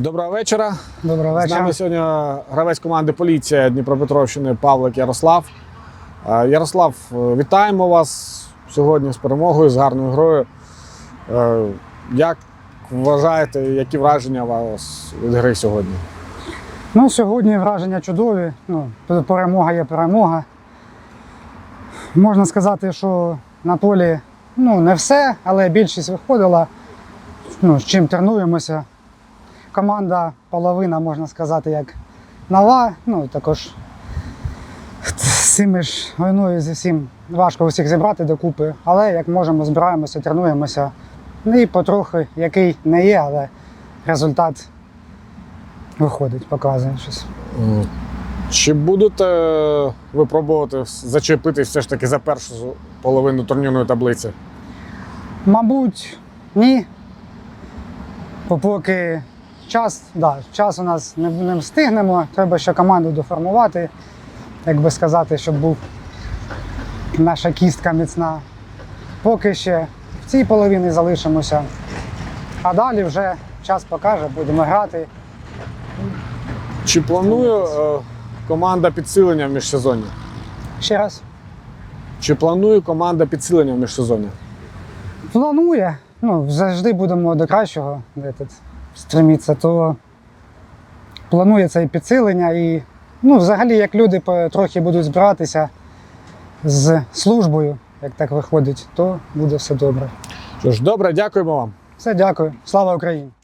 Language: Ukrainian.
Доброго вечора. Доброго З нами сьогодні гравець команди Поліція Дніпропетровщини Павлик Ярослав. Е, Ярослав, е, вітаємо вас сьогодні з перемогою, з гарною грою. Е, Як вважаєте, які враження у вас від гри сьогодні? Ну, сьогодні враження чудові. Ну, перемога є перемога. Можна сказати, що на полі ну, не все, але більшість виходила. Ну, з чим тренуємося. Команда половина, можна сказати, як нова. Ну, також з цими ж війною зі всім важко усіх зібрати докупи. Але як можемо, збираємося, тренуємося. Ну і потрохи, який не є, але результат виходить, показує щось. Чи будете ви пробувати зачепитись все ж таки за першу половину турнірної таблиці? Мабуть, ні. Бо Поки час, да, час у нас не, не встигнемо, треба ще команду доформувати, як би сказати, щоб був наша кістка міцна. Поки ще в цій половині залишимося. А далі вже час покаже, будемо грати. Чи планує е, команда підсилення в міжсезонні? Ще раз. Чи планує команда підсилення в міжсезонні? планує, ну, завжди будемо до кращого этот, то планує це і підсилення, і ну, взагалі, як люди трохи будуть збиратися з службою, як так виходить, то буде все добре. Що ж, добре, дякуємо вам. Все, дякую. Слава Україні!